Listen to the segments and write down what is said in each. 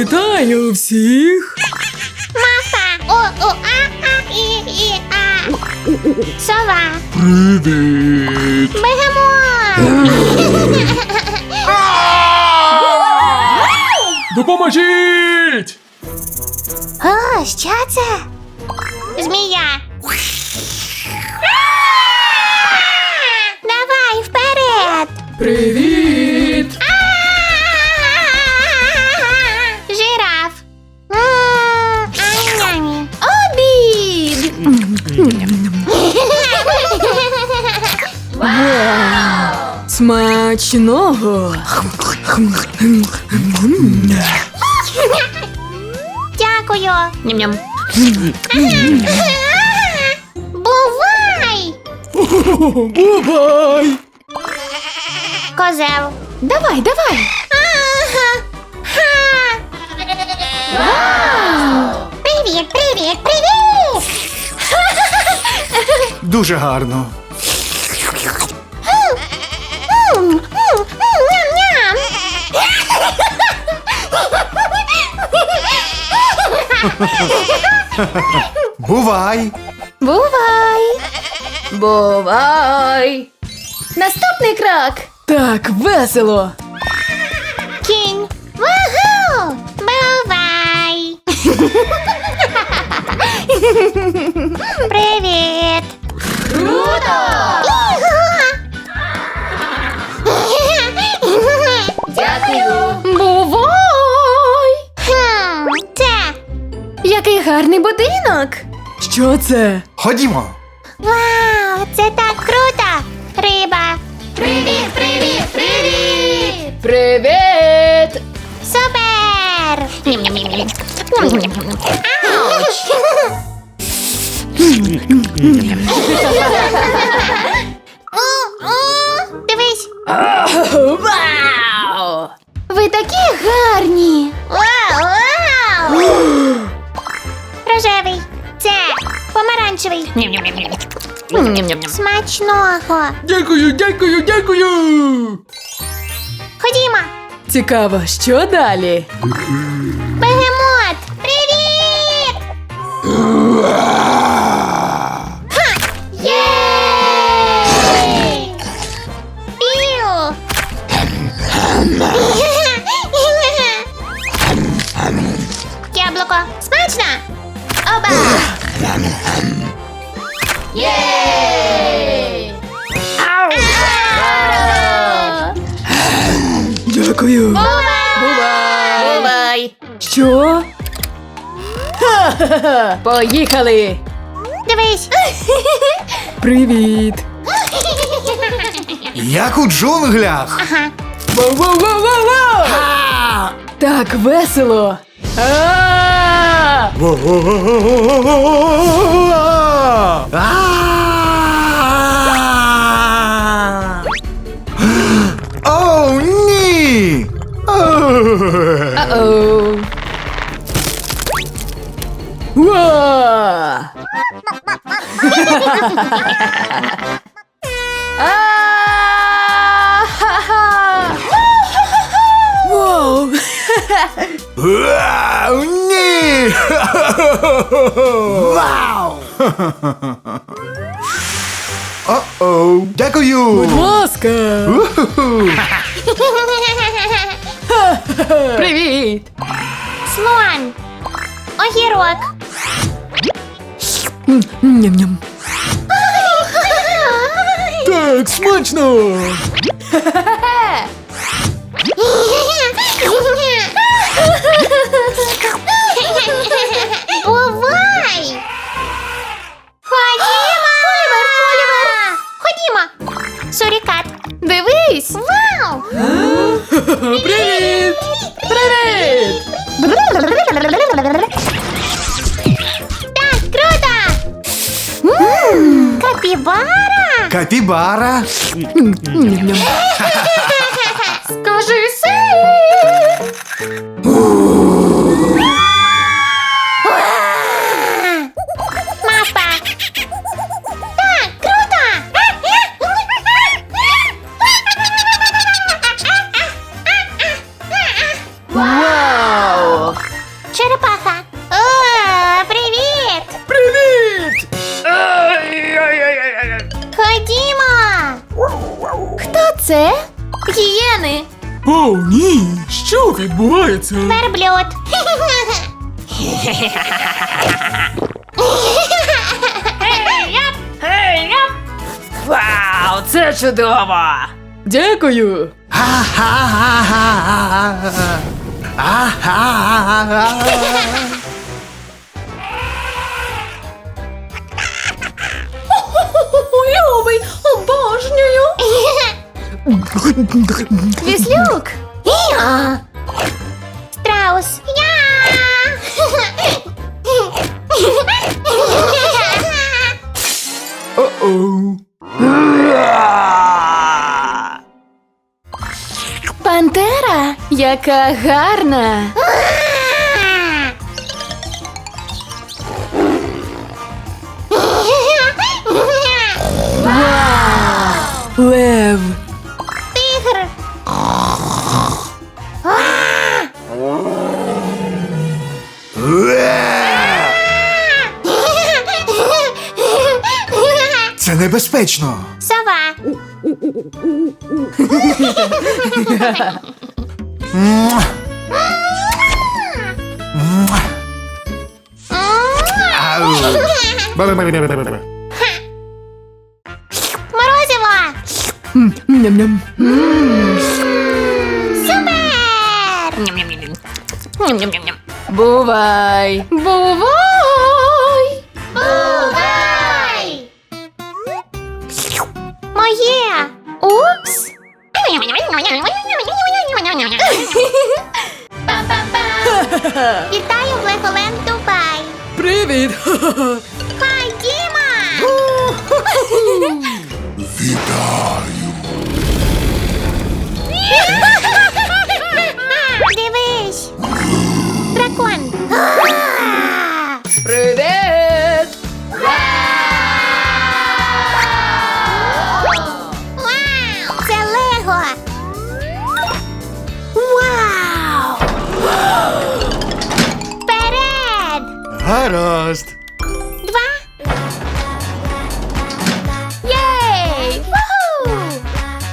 Вітаю всіх! Мавпа. О, о, а, а, і, і, а. Сова. Привіт! Бегемот. Допоможіть! О, що це? Змія. Давай вперед. Привіт! Смачного! Дякую. Ням-ням. Бувай! Бувай! Козел. Давай, давай! Ага. Ха. Привіт, привіт, привіт! Дуже гарно. Бувай! Бувай! Бувай! Наступний крок! Так весело! Кінь. Вагу! Бувай! Привіт! Круто! Дякую! Гарний будинок! Що це? Ходімо! Вау, це так круто! Риба. Привіт, привіт, привіт! Привіт! Супер! Ауч! У-у, Дивись! Вау! Ви такі гарні! Помаранчевий. Смачного. Дякую, дякую, дякую! Ходімо. Цікаво, що далі? Бегемот. Привіт! Ха-ха-ха! Поїхали! Дивись! Привіт! Як у джунглях! Ага. Воу-воу-воу-воу-воу! Так весело! А! А! Оу, ні! Оу. Ва! А-ха-ха! Воу! Вау, ні! Вау! О-оу, дякую! Будь ласка! Уху. Привіт! Слон. Огірок. М, Ням-ням. Так, смачно! Бувай! Ходімо! Олівер! Ходімо! Сурікат. Дивись! Вау! Привіт! Привіт! Капібара! Капібара! Ням-ням. це чудово! Дякую! Любий, обожнюю! Віслюк! Страус. Я. Яка гарна! Лев! Тигр. Це небезпечно. Сова. Морозиво. М, Ням-ням. Супер. Ням-ням-ням-ням. Бувай! Бувай!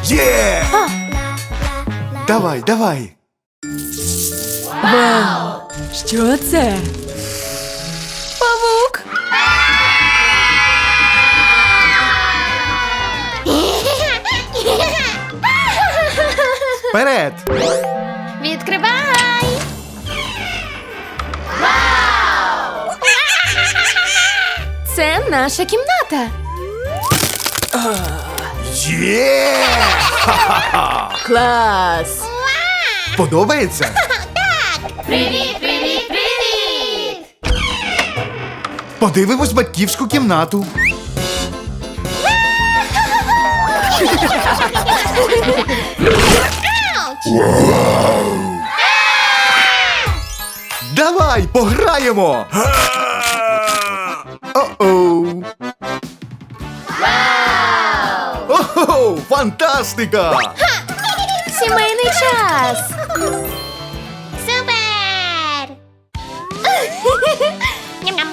Є! Давай, давай. Вау! Що це? Павук! Вперед. Відкривай! Це наша кімната. Є! Клас! Подобається? Привіт, привіт, привіт! Подивимось батьківську кімнату. Давай, пограємо! Фантастика! Сімейний час. Супер! Ням-ням.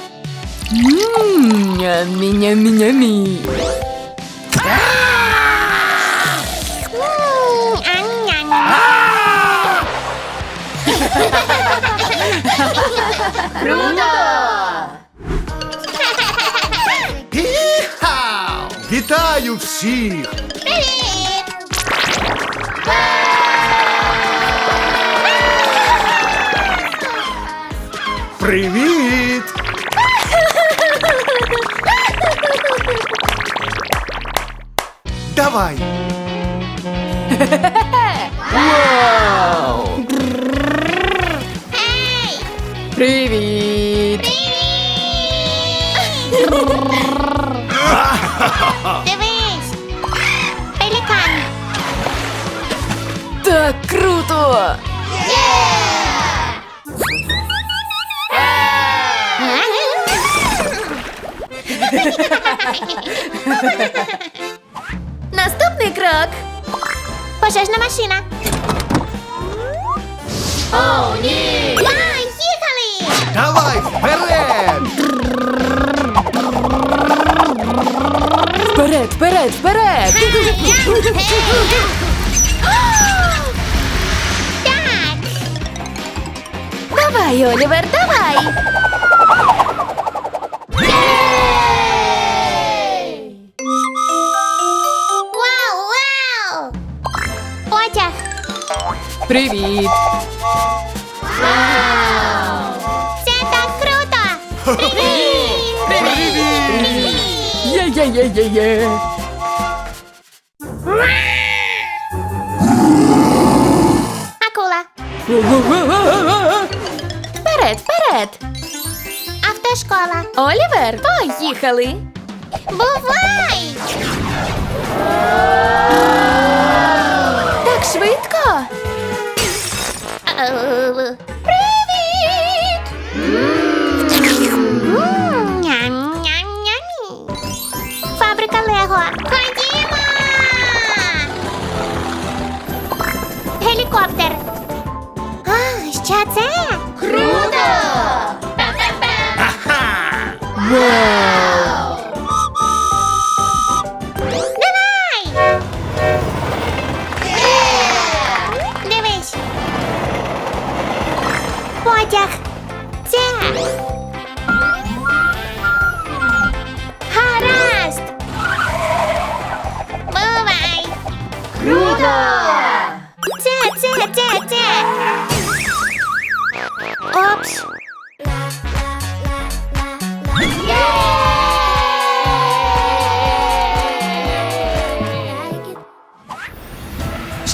Ммм, нямі-нямі-нямі. М. Іха! Вітаю всіх! Привіт! Привіт! Давай! Вау! Ей! Привіт! Дивись! круто! Наступний крок. Пожежна машина! О, ні! Поїхали! Давай вперед! Вперед, вперед, вперед! Давай, Олівер, давай. Вау, вау! Потяг. Привіт! Це так круто! Привіт! Привіт! Є-є-є-є-є! Вперед. Автошкола. Олівер, поїхали. Бувай! Так швидко. Привіт! Ням-ням-нямі. Фабрика Лего. Ходімо! Гелікоптер. А, що це? Вау! Давай! Дивись. Потяг. Це. Гаразд. Бувай. Круто! Це, це, це, це. Опс.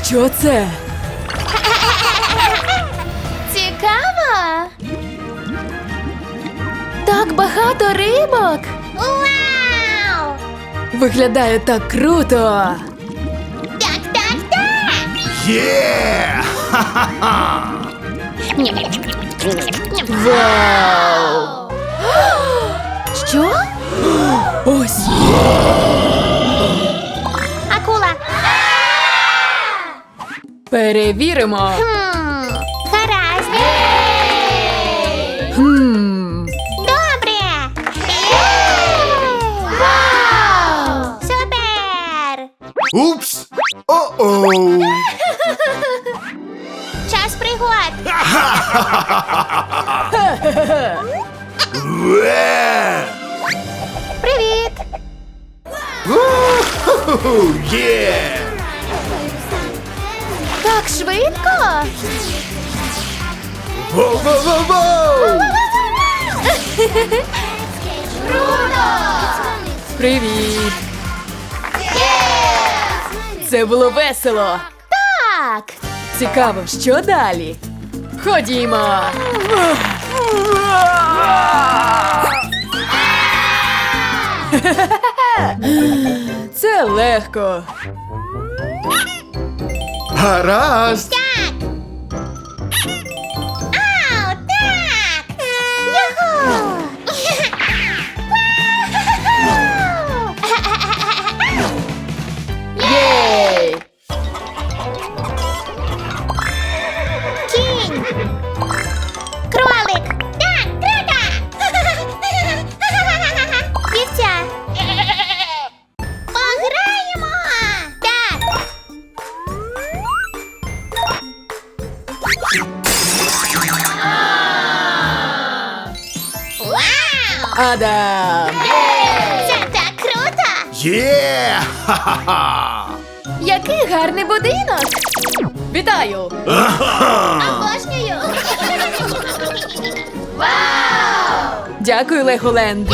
Що це? Цікаво. Так багато рибок. Вау! Виглядає так круто! Так, так, так. Є! Вау! Що? Ось! Акула. Перевіримо! Хм, Воу-воу-воу-воу! Привіт! Це було весело! Так. Цікаво, що далі? Ходімо! Це легко. Гаразд! Адам! Це так круто! Є! Ха-ха-ха! Який гарний будинок. Вітаю! Обожнюю! Вау! Дякую, Леголенд!